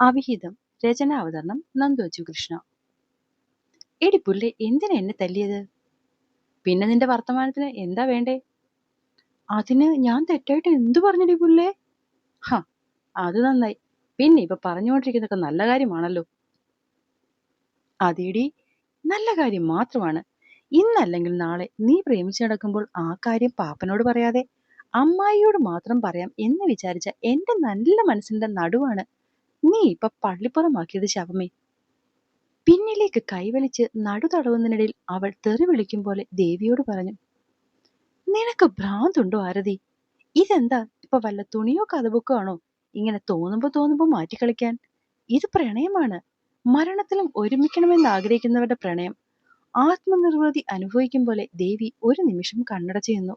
അവിഹിതം രചനാവതരണം നന്ദോജു കൃഷ്ണ. എടി പുല്ലെ എന്തിനാ എന്നെ തല്ലിയത്? പിന്നെ നിന്റെ വർത്തമാനത്തിന് എന്താ വേണ്ടേ? അതിന് ഞാൻ തെറ്റായിട്ട് എന്തു പറഞ്ഞടി പുല്ലേ ഹ അത് നന്നായി. പിന്നെ ഇപ്പൊ പറഞ്ഞുകൊണ്ടിരിക്കുന്നതൊക്കെ നല്ല കാര്യമാണല്ലോ. അതേടി നല്ല കാര്യം മാത്രമാണ്. ഇന്നല്ലെങ്കിൽ നാളെ നീ പ്രേമിച്ചു നടക്കുമ്പോൾ ആ കാര്യം പാപ്പനോട് പറയാതെ അമ്മായിയോട് മാത്രം പറയാം എന്ന് വിചാരിച്ച എന്റെ നല്ല മനസ്സിന്റെ നടുവാണ് നീ ഇപ്പൊ പള്ളിപ്പുറമാക്കിയത് ശവമേ. പിന്നിലേക്ക് കൈവലിച്ച് നടു തടവുന്നതിനിടയിൽ അവൾ തെറി വിളിക്കും പോലെ ദേവിയോട് പറഞ്ഞു നിനക്ക് ഭ്രാന്തുണ്ടോ ആരതി? ഇതെന്താ ഇപ്പൊ വല്ല തുണിയോ കഥബുക്കോ ആണോ ഇങ്ങനെ തോന്നുമ്പോ തോന്നുമ്പോ മാറ്റിക്കളിക്കാൻ? ഇത് പ്രണയമാണ്. മരണത്തിലും ഒരുമിക്കണമെന്ന് ആഗ്രഹിക്കുന്നവരുടെ പ്രണയം. ആത്മനിർവൃതി അനുഭവിക്കും പോലെ ദേവി ഒരു നിമിഷം കണ്ണടച്ചു നിന്നു.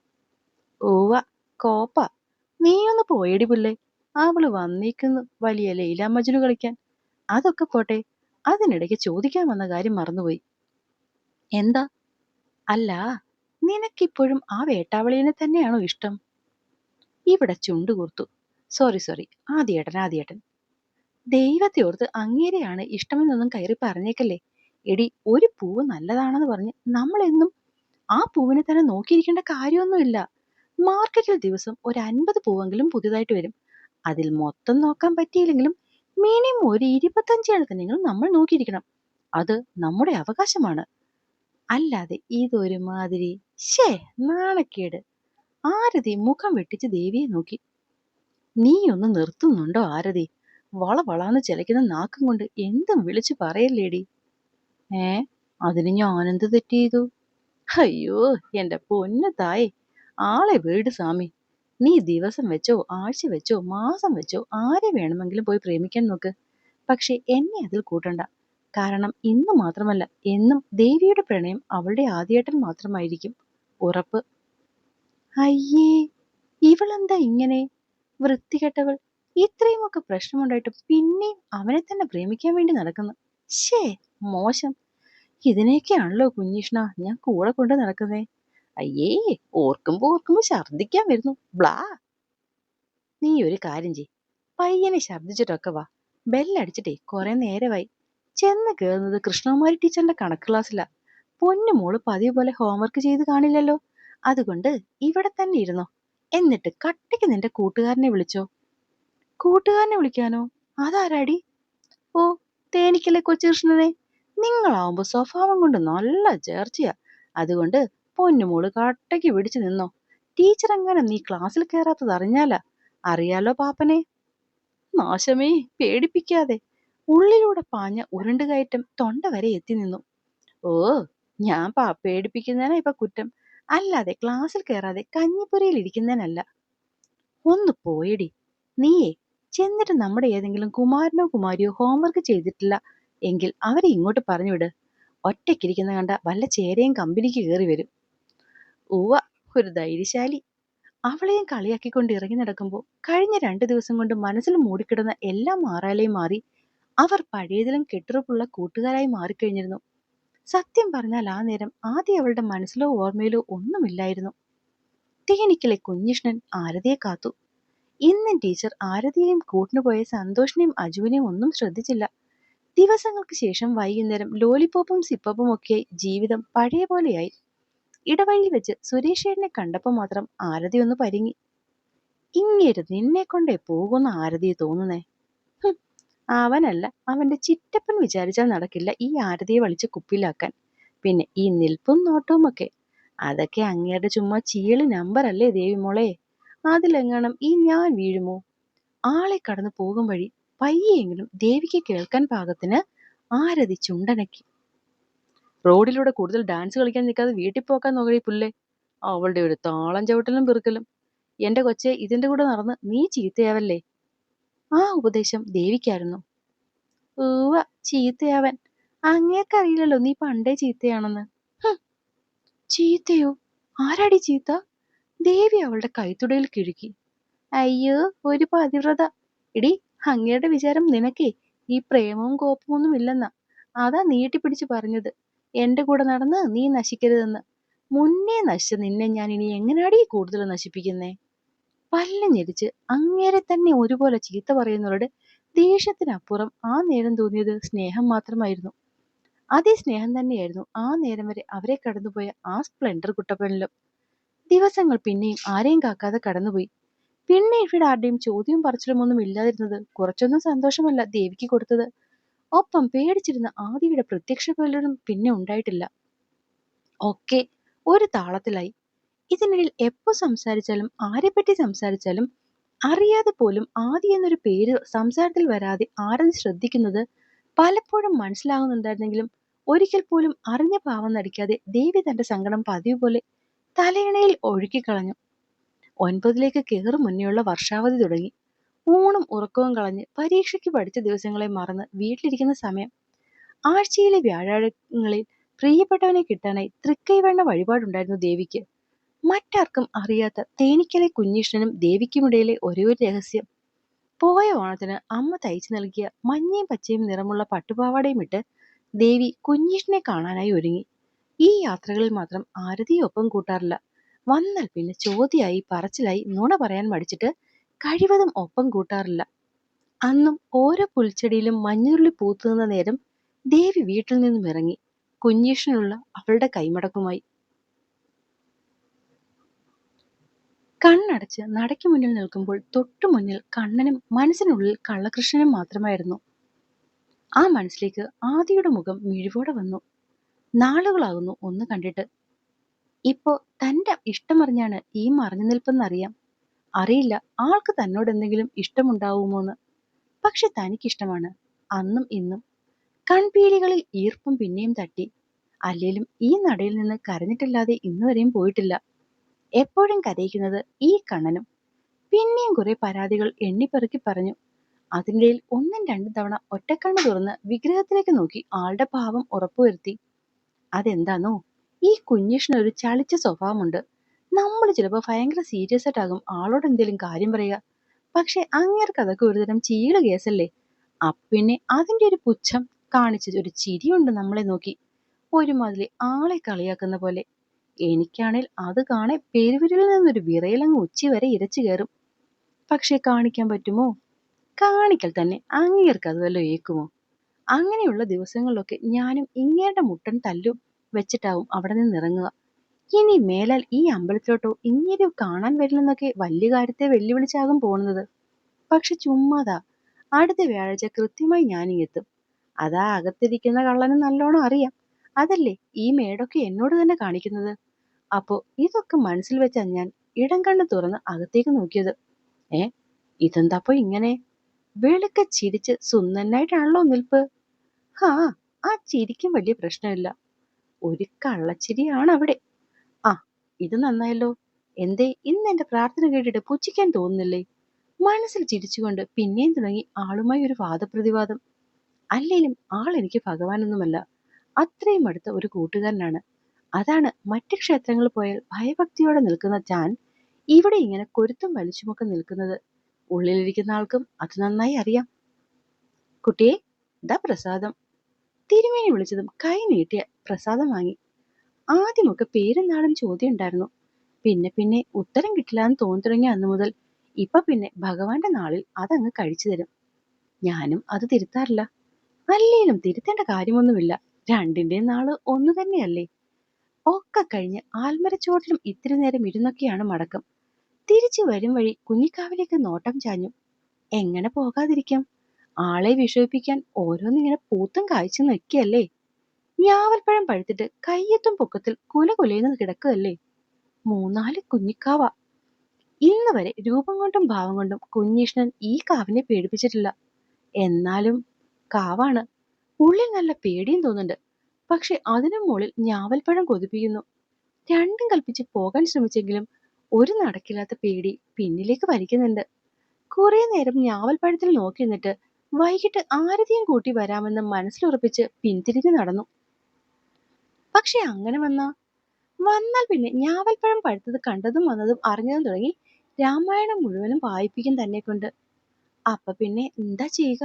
ഓവ കോപ്പ. നീയൊന്ന് പോയടി പുല്ലേ അവൾ വന്നേക്കുന്നു വലിയ ലൈല മജ്നു കളിക്കാൻ. അതൊക്കെ പോട്ടെ അതിനിടയ്ക്ക് ചോദിക്കാൻ വന്ന കാര്യം മറന്നുപോയി. എന്താ? അല്ല നിനക്കിപ്പോഴും ആ വേട്ടാവളിയെ തന്നെയാണോ ഇഷ്ടം? ഇവിടെ ചുണ്ടു കൂർത്തു. Sorry sorry ആദ്യേട്ടൻ ആദ്യേട്ടൻ. ദൈവത്തെ ഓർത്ത് അങ്ങേരെയാണ് ഇഷ്ടമെന്നൊന്നും കയറി പറഞ്ഞേക്കല്ലേ. എടി ഒരു പൂവ് നല്ലതാണെന്ന് പറഞ്ഞ് നമ്മളെന്നും ആ പൂവിനെ തന്നെ നോക്കിയിരിക്കേണ്ട കാര്യമൊന്നുമില്ല. മാർക്കറ്റിൽ ദിവസം ഒരു അൻപത് പൂവെങ്കിലും പുതിയതായിട്ട് വരും. അതിൽ മൊത്തം നോക്കാൻ പറ്റിയില്ലെങ്കിലും മിനിമം ഒരു ഇരുപത്തഞ്ച് എണ്ണത്തിനെങ്കിലും നമ്മൾ നോക്കിയിരിക്കണം. അത് നമ്മുടെ അവകാശമാണ്. അല്ലാതെ ഇതൊരുമാതിരി ഷേ നാണക്കേട്. ആരതി മുഖം വെട്ടിച്ച് ദേവിയെ നോക്കി. നീ ഒന്ന് നിർത്തുന്നുണ്ടോ ആരതി? വള വളാന്ന് ചിലയ്ക്കുന്ന നാക്കും കൊണ്ട് എന്തും വിളിച്ചു പറയല്ലേടി? ഏ അതിന് ഞാനെന്ത് തെറ്റ് ചെയ്തു? അയ്യോ പൊന്നു തായേ. ആളെ വീട് സ്വാമി. നീ ദിവസം വെച്ചോ ആഴ്ച വെച്ചോ മാസം വെച്ചോ ആരെ വേണമെങ്കിലും പോയി പ്രേമിക്കാൻ നോക്ക്. പക്ഷെ എന്നെ അതിൽ കൂട്ടണ്ട. കാരണം ഇന്ന് മാത്രമല്ല എന്നും ദേവിയുടെ പ്രണയം അവളുടെ ആദ്യേട്ടൻ മാത്രമായിരിക്കും. ഉറപ്പ്? അയ്യേ ഇവളെന്താ ഇങ്ങനെ? വൃത്തികെട്ടവൾ. ഇത്രയുമൊക്കെ പ്രശ്നമുണ്ടായിട്ടും പിന്നെയും അവനെ തന്നെ പ്രേമിക്കാൻ വേണ്ടി നടക്കുന്നു. ശേ മോശം. ഇതിനെയൊക്കെയാണല്ലോ കുഞ്ഞിഷ്ണ ഞാൻ കൂടെ കൊണ്ട് നടക്കുന്നേ. അയ്യേ ഓർക്കുമ്പോ ഓർക്കുമ്പോ ഛർദിക്കാൻ വരുന്നു. ബ്ലാ. നീ ഒരു കാര്യം ചെയ് പയ്യനെ ഛർദിച്ചിട്ടൊക്കെ വാ. ബെല്ലടിച്ചിട്ടേ കുറെ നേരമായി ചെന്ന് കയറുന്നത് കൃഷ്ണകുമാരി ടീച്ചറിന്റെ കണക്ക് ക്ലാസ്സിലാ. പൊന്നു മോൾ പതിവ് പോലെ ഹോംവർക്ക് ചെയ്ത് കാണില്ലല്ലോ. അതുകൊണ്ട് ഇവിടെ തന്നെ ഇരുന്നോ. എന്നിട്ട് കട്ടിക്ക് നിന്റെ കൂട്ടുകാരനെ വിളിച്ചോ. കൂട്ടുകാരനെ വിളിക്കാനോ? അതാരാടി? ഓ തേനിക്കല്ലേ കൊച്ചുകൃഷ്ണനെ നിങ്ങളാവുമ്പോ സ്വഭാവം കൊണ്ട് നല്ല ചേർച്ചയാ അതുകൊണ്ട് പൊന്നുമോൾ കട്ടയ്ക്ക് പിടിച്ചു നിന്നോ? ടീച്ചർ എങ്ങനെ നീ ക്ലാസ്സിൽ കയറാത്തത് അറിഞ്ഞാലാ? അറിയാലോ പാപ്പനെ? നാശമേ പേടിപ്പിക്കാതെ. ഉള്ളിലൂടെ പാഞ്ഞ ഉരുണ്ടുകയറ്റം തൊണ്ട വരെ എത്തി നിന്നു. ഓ ഞാൻ പാ പേടിപ്പിക്കുന്നതിനാ ഇപ്പൊ കുറ്റം. അല്ലാതെ ക്ലാസ്സിൽ കയറാതെ കഞ്ഞിപ്പുരയിൽ ഇരിക്കുന്നതിനല്ല. ഒന്ന് പോയടി. നീയേ ചെന്നിട്ട് നമ്മുടെ ഏതെങ്കിലും കുമാരനോ കുമാരിയോ ഹോംവർക്ക് ചെയ്തിട്ടില്ല എങ്കിൽ അവരെ ഇങ്ങോട്ട് പറഞ്ഞു വിട് ഒറ്റയ്ക്കിരിക്കുന്ന കണ്ട വല്ല ചേരയും കമ്പനിക്ക് കയറി വരും. ഉവ്വ ഒരു ധൈര്യശാലി. അവളെയും കളിയാക്കിക്കൊണ്ട് ഇറങ്ങി നടക്കുമ്പോൾ കഴിഞ്ഞ രണ്ടു ദിവസം കൊണ്ട് മനസ്സിൽ മൂടിക്കിടന്ന എല്ലാ മാറാലയും മാറി അവർ പഴയതിലും കെട്ടുറപ്പുള്ള കൂട്ടുകാരായി മാറിക്കഴിഞ്ഞിരുന്നു. സത്യം പറഞ്ഞാൽ ആ നേരം ആദ്യം അവളുടെ മനസ്സിലോ ഓർമ്മയിലോ ഒന്നുമില്ലായിരുന്നു. തേനിക്കലെ കുഞ്ഞിഷ്ണൻ ആരതിയെ കാത്തു. ഇന്നും ടീച്ചർ ആരതിയെയും കൂട്ടിനു പോയ സന്തോഷിനെയും അജുവിനെയും ഒന്നും ശ്രദ്ധിച്ചില്ല. ദിവസങ്ങൾക്ക് ശേഷം വൈകുന്നേരം ലോലിപ്പോപ്പും സിപ്പപ്പും ഒക്കെയായി ജീവിതം പഴയ പോലെയായി ഇടവഴിയിൽ വെച്ച് സുരേഷേട്ടനെ കണ്ടപ്പോൾ മാത്രം ആരതി ഒന്ന് പരിങ്ങി. ഇങ്ങേര് നിന്നെ കൊണ്ടേ പോകുന്ന ആരതിയെ തോന്നുന്നേ? അവനല്ല അവന്റെ ചിറ്റപ്പൻ വിചാരിച്ചാൽ നടക്കില്ല ഈ ആരതിയെ വലിച്ച് കുപ്പിലാക്കാൻ പിന്നെ ഈ നിൽപ്പും നോട്ടവും ഒക്കെ. അതൊക്കെ അങ്ങേരുടെ ചുമ്മാ ചീൾ നമ്പർ അല്ലേ ദേവി മോളെ? അതിലെങ്ങാനും ഈ ഞാൻ വീഴുമോ? ആളെ കടന്നു പോകും വഴി പയ്യെങ്കിലും ദേവിക്ക് കേൾക്കാൻ പാകത്തിന് ആരതി ചുണ്ടനക്കി. റോഡിലൂടെ കൂടുതൽ ഡാൻസ് കളിക്കാൻ നിൽക്കാതെ വീട്ടിൽ പോക്കാൻ നോക്കി പുല്ലേ? അവളുടെ ഒരു താളം ചവിട്ടലും പെറുക്കലും. എന്റെ കൊച്ചെ ഇതിന്റെ കൂടെ നടന്ന് നീ ചീത്തയാവല്ലേ? ആ ഉപദേശം ദേവിക്കായിരുന്നു. ഊവ ചീത്തയാവൻ. അങ്ങേക്കറിയില്ലല്ലോ നീ പണ്ടേ ചീത്തയാണെന്ന്. ചീത്തയോ? ആരാടി ചീത്ത? ദേവി അവളുടെ കൈത്തുടയിൽ കിഴുക്കി. അയ്യോ ഒരു പതിവ്രത. ഇടി അങ്ങയുടെ വിചാരം നിനക്കേ. ഈ പ്രേമവും കോപ്പമൊന്നും ഇല്ലെന്നാ. അതാ നീട്ടിപ്പിടിച്ചു പറഞ്ഞത്. എന്റെ കൂടെ നടന്ന് നീ നശിക്കരുതെന്ന്. മുന്നേ നശിച്ച നിന്നെ ഞാൻ ഇനി എങ്ങനാടി കൂടുതൽ നശിപ്പിക്കുന്നേ? പല്ല് ഞെരിച്ച് അങ്ങേരെ തന്നെ ഒരുപോലെ ചീത്ത പറയുന്നവരോട് ദേഷ്യത്തിനപ്പുറം ആ നേരം തോന്നിയത് സ്നേഹം മാത്രമായിരുന്നു. അതേ സ്നേഹം തന്നെയായിരുന്നു ആ നേരം വരെ അവരെ കടന്നുപോയ ആ സ്പ്ലെൻഡർ കുട്ടപ്പനിലും. ദിവസങ്ങൾ പിന്നെയും ആരെയും കാക്കാതെ കടന്നുപോയി. പിന്നെ ഇവിടെ ആരുടെയും ചോദ്യവും പറച്ചിലും ഒന്നും ഇല്ലാതിരുന്നത് കുറച്ചൊന്നും സന്തോഷമല്ല ദേവിക്ക് കൊടുത്തത്. ഒപ്പം പേടിച്ചിരുന്ന ആദിയുടെ പ്രത്യക്ഷ പലരും പിന്നെ ഉണ്ടായിട്ടില്ല. ഒക്കെ ഒരു താളത്തിലായി. ഇതിനിടയിൽ എപ്പോ സംസാരിച്ചാലും ആരെപ്പറ്റി സംസാരിച്ചാലും അറിയാതെ പോലും ആദി എന്നൊരു പേര് സംസാരത്തിൽ വരാതെ ആരും ശ്രദ്ധിക്കുന്നത് പലപ്പോഴും മനസ്സിലാകുന്നുണ്ടായിരുന്നെങ്കിലും ഒരിക്കൽ പോലും അറിഞ്ഞ പാവം നടിക്കാതെ ദേവി തന്റെ സങ്കടം പതിവ് പോലെ തലയിണയിൽ ഒഴുക്കിക്കളഞ്ഞു. ഒൻപതിലേക്ക് കയറും മുന്നേയുള്ള വർഷാവധി തുടങ്ങി. ഊണും ഉറക്കവും കളഞ്ഞ് പരീക്ഷയ്ക്ക് പഠിച്ച ദിവസങ്ങളെ മറന്ന് വീട്ടിലിരിക്കുന്ന സമയം. ആഴ്ചയിലെ വ്യാഴാഴങ്ങളിൽ പ്രിയപ്പെട്ടവനെ കിട്ടാനായി തൃക്കൈവെണ്ണ വഴിപാടുണ്ടായിരുന്നു ദേവിക്ക്. മറ്റാർക്കും അറിയാത്ത തേനിക്കലെ കുഞ്ഞീഷ്ണനും ദേവിക്കുമിടയിലെ ഒരേ ഒരു രഹസ്യം. പോയ ഓണത്തിന് അമ്മ തയ്ച്ചു നൽകിയ മഞ്ഞയും പച്ചയും നിറമുള്ള പട്ടുപാവാടയും ഇട്ട് ദേവി കുഞ്ഞീഷ്ണനെ കാണാനായി ഒരുങ്ങി. ഈ യാത്രകളിൽ മാത്രം ആരതിയൊപ്പം കൂട്ടാറില്ല. വന്നാൽ പിന്നെ ചോദ്യമായി പറച്ചിലായി നുണ പറയാൻ മടിച്ചിട്ട് കഴിവതും ഒപ്പം കൂട്ടാറില്ല. അന്നും ഓരോ പുൽച്ചെടിയിലും മഞ്ഞുരുളി പൂത്തുനിന്ന നേരം ദേവി വീട്ടിൽ നിന്നും ഇറങ്ങി. കുഞ്ഞീഷനുള്ള അവളുടെ കൈമടക്കുമായി. കണ്ണടച്ച് നടയ്ക്ക് മുന്നിൽ നിൽക്കുമ്പോൾ തൊട്ടു മുന്നിൽ കണ്ണനും മനസ്സിനുള്ളിൽ കള്ളകൃഷ്ണനും മാത്രമായിരുന്നു. ആ മനസ്സിലേക്ക് ആദിയുടെ മുഖം മിഴിവോടെ വന്നു. നാളുകളാകുന്നു ഒന്ന് കണ്ടിട്ട്. ഇപ്പോ തന്റെ ഇഷ്ടമറിഞ്ഞാണ് ഈ മറഞ്ഞു നിൽപ്പെന്നറിയാം. അറിയില്ല. ആൾക്ക് തന്നോട് എന്തെങ്കിലും ഇഷ്ടമുണ്ടാവുമോന്ന്. പക്ഷെ തനിക്കിഷ്ടമാണ്. അന്നും ഇന്നും. കൺപീലികളിൽ ഈർപ്പം പിന്നെയും തട്ടി. അല്ലേലും ഈ നടയിൽ നിന്ന് കരഞ്ഞിട്ടില്ലാതെ ഇന്നുവരെയും പോയിട്ടില്ല. എപ്പോഴും കരയിക്കുന്നത് ഈ കണ്ണനും. പിന്നെയും കുറെ പരാതികൾ എണ്ണിപ്പെറുക്കി പറഞ്ഞു. അതിനിടയിൽ ഒന്നും രണ്ടും തവണ ഒറ്റക്കണ്ണ് തുറന്ന് വിഗ്രഹത്തിലേക്ക് നോക്കി ആളുടെ ഭാവം ഉറപ്പുവരുത്തി. അതെന്താണോ ഈ കുഞ്ഞിഷ്ണ ഒരു ചളിച്ച സ്വഭാവമുണ്ട്. നമ്മൾ ചിലപ്പോൾ ഭയങ്കര സീരിയസ് ആയിട്ടാകും. ആളോട് എന്തെങ്കിലും കാര്യം പറയുക പക്ഷെ അങ്ങേർക്ക് അതൊക്കെ ഒരുതരം ചീള കേസല്ലേ? അപ്പിന്നെ അതിന്റെ ഒരു പുച്ഛം കാണിച്ച് ഒരു ചിരിയുണ്ട് നമ്മളെ നോക്കി. ഒരുമാതിരി ആളെ കളിയാക്കുന്ന പോലെ. എനിക്കാണെങ്കിൽ അത് കാണെ പെരുവിരിൽ നിന്നൊരു വിറയിലങ്ങ് ഉച്ചി വരെ ഇരച്ചു കയറും. പക്ഷെ കാണിക്കാൻ പറ്റുമോ? കാണിക്കൽ തന്നെ അങ്ങേർക്ക് അത് വല്ല ഏക്കുമോ? അങ്ങനെയുള്ള ദിവസങ്ങളിലൊക്കെ ഞാനും ഇങ്ങേരുടെ മുട്ടൻ തല്ലും വെച്ചിട്ടാവും അവിടെ നിന്ന് ഇറങ്ങുക. ഇനി മേലാൽ ഈ അമ്പലത്തിലോട്ടോ ഇങ്ങനെ കാണാൻ വരില്ലെന്നൊക്കെ വലിയ കാര്യത്തെ വെല്ലുവിളിച്ചാകും പോകുന്നത് പക്ഷെ ചുമ്മാതാ അടുത്ത വ്യാഴാഴ്ച കൃത്യമായി ഞാനിങ്ങെത്തും അതാ അകത്തിരിക്കുന്ന കള്ളന് നല്ലോണം അറിയാം. അതല്ലേ ഈ മേടൊക്കെ എന്നോട് തന്നെ കാണിക്കുന്നത്? അപ്പോ ഇതൊക്കെ മനസ്സിൽ വെച്ചാ ഞാൻ ഇടം കണ്ണ് തുറന്ന് അകത്തേക്ക് നോക്കിയത്. ഏ ഇതെന്താപ്പോ ഇങ്ങനെ? വെളുക്കെ ചിരിച്ച് സുന്ദനായിട്ടാണല്ലോ നിൽപ്പ്. ഹാ ആ ചിരിക്കും വലിയ പ്രശ്നമില്ല. ഒരു കള്ളച്ചിരിയാണ് അവിടെ ഇത് നന്നായല്ലോ. എന്തേ ഇന്ന് എന്റെ പ്രാർത്ഥന കേട്ടിട്ട് പുച്ഛിക്കാൻ തോന്നുന്നില്ലേ? മനസ്സിൽ ചിരിച്ചുകൊണ്ട് പിന്നെയും തുടങ്ങി ആളുമായി ഒരു വാദപ്രതിവാദം. അല്ലെങ്കിലും ആൾ എനിക്ക് ഭഗവാനൊന്നുമല്ല. അത്രയും അടുത്ത ഒരു കൂട്ടുകാരനാണ്. അതാണ് മറ്റ് ക്ഷേത്രങ്ങളിൽ പോയാൽ ഭയഭക്തിയോടെ നിൽക്കുന്ന ഞാൻ ഇവിടെ ഇങ്ങനെ കൊരുത്തും വലിച്ചുമൊക്കെ നിൽക്കുന്നത്. ഉള്ളിലിരിക്കുന്ന ആൾക്കും അത് നന്നായി അറിയാം. കുട്ടിയെ ദാ പ്രസാദം. തിരുമേനി വിളിച്ചതും കൈ നീട്ടിയ പ്രസാദം വാങ്ങി. ആദ്യമൊക്കെ പേരും നാളും ചോദ്യം ഉണ്ടായിരുന്നു പിന്നെ പിന്നെ ഉത്തരം കിട്ടില്ല എന്ന് തോന്നി തുടങ്ങിയ അന്നു മുതൽ ഇപ്പൊ പിന്നെ ഭഗവാന്റെ നാളിൽ അതങ്ങ് കഴിച്ചു തരും. ഞാനും അത് തിരുത്താറില്ല. അല്ലേലും തിരുത്തേണ്ട കാര്യമൊന്നുമില്ല. രണ്ടിന്റെയും നാൾ ഒന്നു തന്നെയല്ലേ? ഒക്കെ കഴിഞ്ഞ് ആൽമരച്ചോട്ടിലും ഇത്തിരി നേരം ഇരുന്നൊക്കെയാണ് മടക്കം. തിരിച്ചു വരും വഴി കുഞ്ഞിക്കാവിലേക്ക് നോട്ടം ചാഞ്ഞു. എങ്ങനെ പോകാതിരിക്കാം? ആളെ വിഷമിപ്പിക്കാൻ ഓരോന്നിങ്ങനെ പൂത്തും കാഴ്ച നിൽക്കല്ലേ ഞാവൽപ്പഴം പഴുത്തിട്ട് കയ്യെത്തും പൊക്കത്തിൽ കുല കുലയുന്നത് കിടക്കുകയല്ലേ? മൂന്നാൽ കുഞ്ഞിക്കാവ. ഇന്ന് വരെ രൂപം കൊണ്ടും ഭാവം കൊണ്ടും കുഞ്ഞീഷ്ണൻ ഈ കാവിനെ പേടിപ്പിച്ചിട്ടില്ല. എന്നാലും കാവാണ്. ഉള്ളിൽ നല്ല പേടിയും തോന്നുന്നുണ്ട്. പക്ഷെ അതിനു മുകളിൽ ഞാവൽപ്പഴം കൊതിപ്പിക്കുന്നു. രണ്ടും കൽപ്പിച്ച് പോകാൻ ശ്രമിച്ചെങ്കിലും ഒരു നടക്കില്ലാത്ത പേടി പിന്നിലേക്ക് വലിക്കുന്നുണ്ട്. കുറേ നേരം ഞാവൽപ്പഴത്തിൽ നോക്കി നിന്നിട്ട് വൈകിട്ട് ആരതിയും കൂട്ടി വരാമെന്ന് മനസ്സിലുറപ്പിച്ച് പിന്തിരിഞ്ഞു നടന്നു. പക്ഷെ അങ്ങനെ വന്നാ? വന്നാൽ പിന്നെ ഞാവൽപ്പഴം പഴുത്തത് കണ്ടതും വന്നതും അറിഞ്ഞതും തുടങ്ങി രാമായണം മുഴുവനും വായിപ്പിക്കും തന്നെ കൊണ്ട്. അപ്പൊ പിന്നെ എന്താ ചെയ്യുക?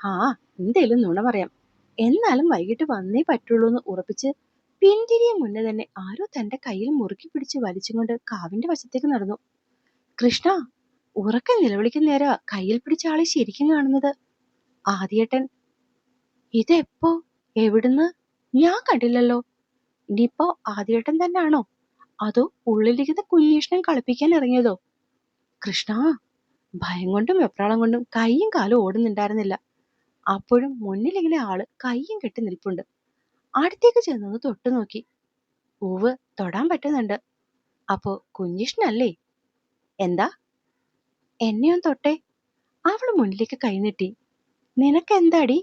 ആ എന്തേലും നുണ പറയാം. എന്നാലും വൈകിട്ട് വന്നേ പറ്റുള്ളൂ എന്ന് ഉറപ്പിച്ച് പിന്തിരിയ മുന്നേ തന്നെ ആരോ തന്റെ കയ്യിൽ മുറുക്കി പിടിച്ച് വലിച്ചുകൊണ്ട് കാവിന്റെ വശത്തേക്ക് നടന്നു. കൃഷ്ണ ഉറക്കം നിലവിളിക്കുന്ന നേര കയ്യിൽ പിടിച്ച ആളെ ശരിക്കും കാണുന്നത്. ആദ്യേട്ടൻ ഇതെപ്പോ? എവിടുന്ന്? ഞാൻ കണ്ടില്ലല്ലോ. ഇനിയിപ്പോ ആദ്യേട്ടൻ തന്നെയാണോ അതോ ഉള്ളിലിരിക്കുന്ന കുഞ്ഞീഷ്ണൻ കളിപ്പിക്കാൻ ഇറങ്ങിയതോ? കൃഷ്ണ ഭയം കൊണ്ടും വെപ്രാളം കൊണ്ടും കൈയും കാലും ഓടുന്നുണ്ടായിരുന്നില്ല. അപ്പോഴും മുന്നിലിങ്ങനെ ആൾ കൈയും കെട്ടി നിൽപ്പുണ്ട്. അടുത്തേക്ക് ചെന്നൊന്ന് തൊട്ടു നോക്കി. പൂവ് തൊടാൻ പറ്റുന്നുണ്ട്. അപ്പോ കുഞ്ഞിഷ്ണല്ലേ എന്താ? എന്നെയൊന്ന് തൊട്ടെ. അവൾ മുന്നിലേക്ക് കൈനീട്ടി നിനക്കെന്താടി?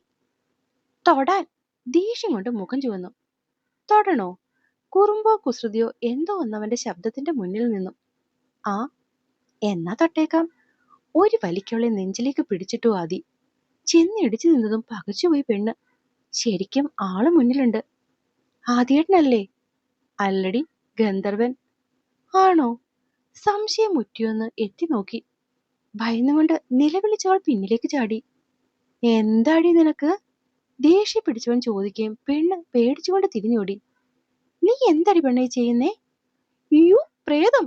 തൊടാൻ. ദേഷ്യം കൊണ്ട് മുഖം ചുവന്നു. തൊടണോ? കുറുമ്പോ കുസൃതിയോ എന്തോ ഒന്നവന്റെ ശബ്ദത്തിന്റെ മുന്നിൽ നിന്നു. ആ എന്നാ തൊട്ടേക്കാം? ഒരു വലിക്കുള്ള നെഞ്ചിലേക്ക് പിടിച്ചിട്ടു ആദി. ചെന്നിടിച്ചു നിന്നതും പകച്ചുപോയി പെണ്ണ്. ശരിക്കും ആൾ മുന്നിലുണ്ട്. ആദ്യേട്ടനല്ലേ? അല്ലടി ഗന്ധർവൻ ആണോ? സംശയം മുറ്റിയൊന്ന് എത്തി നോക്കി. ഭയന്നുകൊണ്ട് നിലവിളിച്ചവൾ പിന്നിലേക്ക് ചാടി. എന്താടി നിനക്ക്? ദേഷ്യം പിടിച്ചവൻ ചോദിക്കുകയും പെണ്ണ് പേടിച്ചുകൊണ്ട് തിരിഞ്ഞോടി. നീ എന്തടി പെണ്ണെ ചെയ്യുന്നേ? യു പ്രേതം.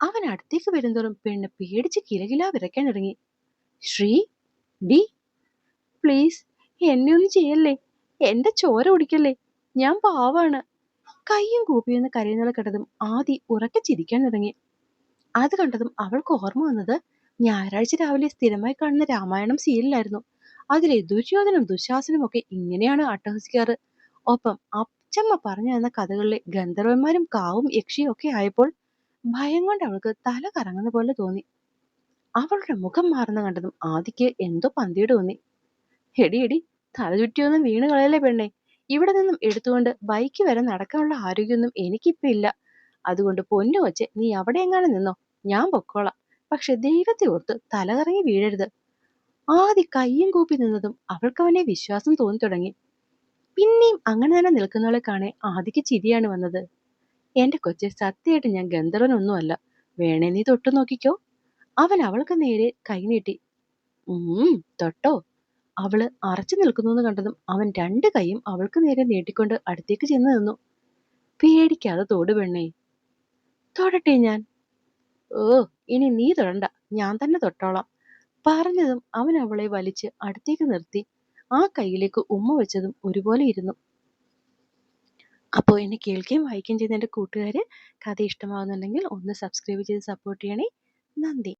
അവൻ അടുത്തേക്ക് വരുന്തോറും പെണ്ണ് പേടിച്ച് കിലകിലാ വിറയ്ക്കാൻ ഇറങ്ങി. ശ്രീ ഡി പ്ലീസ് എന്നെ ഒന്നും ചെയ്യല്ലേ? എന്റെ ചോര കുടിക്കല്ലേ? ഞാൻ പാവാണ്. കയ്യും കൂപ്പിയെന്ന് കരയുന്നത് കണ്ടതും ആദി ഉറക്കെ ചിരിക്കാൻ തുടങ്ങി അത് കണ്ടതും അവൾക്ക് ഓർമ്മ വന്നത് ഞായറാഴ്ച രാവിലെ സ്ഥിരമായി കാണുന്ന രാമായണം സീരിയലായിരുന്നു അതിലെ ദുര്യോധനും ദുശാസനും ഒക്കെ ഇങ്ങനെയാണ് അട്ടഹസിക്കാറ്. ഒപ്പം അച്ചമ്മ പറഞ്ഞു തന്ന കഥകളിലെ ഗന്ധർവന്മാരും കാവും യക്ഷിയും ഒക്കെ ആയപ്പോൾ ഭയം കൊണ്ട് അവൾക്ക് തല കറങ്ങുന്ന പോലെ തോന്നി. അവളുടെ മുഖം മാറുന്ന കണ്ടതും ആദിക്ക് എന്തോ പന്തിയോട് തോന്നി. എടി എടി തല ചുറ്റിയൊന്നും വീണ് കളയല്ലേ പെണ്ണെ. ഇവിടെ നിന്നും എടുത്തുകൊണ്ട് ബൈക്ക് വരെ നടക്കാനുള്ള ആരോഗ്യമൊന്നും എനിക്കിപ്പോ ഇല്ല. അതുകൊണ്ട് പൊന്നു വച്ച് നീ അവിടെ എങ്ങാനും നിന്നോ? ഞാൻ പൊക്കോളാം. പക്ഷെ ദൈവത്തെ ഓർത്ത് തലകറങ്ങി വീഴരുത്. ആദി കയ്യും കൂപ്പി നിന്നതും അവൾക്ക് അവനെ വിശ്വാസം തോന്നി തുടങ്ങി. പിന്നെയും അങ്ങനെ തന്നെ നിൽക്കുന്നവളെ കാണെ ആദിക്ക് ചിരിയാണ് വന്നത്. എന്റെ കൊച്ചെ സത്യമായിട്ട് ഞാൻ ഗന്ധർവനൊന്നുമല്ല. വേണേ നീ തൊട്ടു നോക്കിക്കോ. അവൻ അവൾക്ക് നേരെ കൈനീട്ടി ഉം തൊട്ടോ? അവൾ അറച്ചു നിൽക്കുന്നു കണ്ടതും അവൻ രണ്ട് കൈയും അവൾക്ക് നേരെ നീട്ടിക്കൊണ്ട് അടുത്തേക്ക് ചെന്ന് നിന്നു. പേടിക്കാതെ തോട് പെണ്ണേ. തൊടട്ടെ ഞാൻ. ഓ ഇനി നീ തൊടണ്ട. ഞാൻ തന്നെ തൊട്ടോളാം. പറഞ്ഞതും അവൻ അവളെ വലിച്ച് അടുത്തേക്ക് നിർത്തി. ആ കയ്യിലേക്ക് ഉമ്മ വെച്ചതും ഒരുപോലെ ഇരുന്നു. അപ്പോൾ എന്നെ കേൾക്കുകയും വായിക്കുകയും ചെയ്യുന്ന എന്റെ കൂട്ടുകാർ കഥ ഇഷ്ടമാകുന്നുണ്ടെങ്കിൽ ഒന്ന് സബ്സ്ക്രൈബ് ചെയ്ത് സപ്പോർട്ട് ചെയ്യണേ. നന്ദി.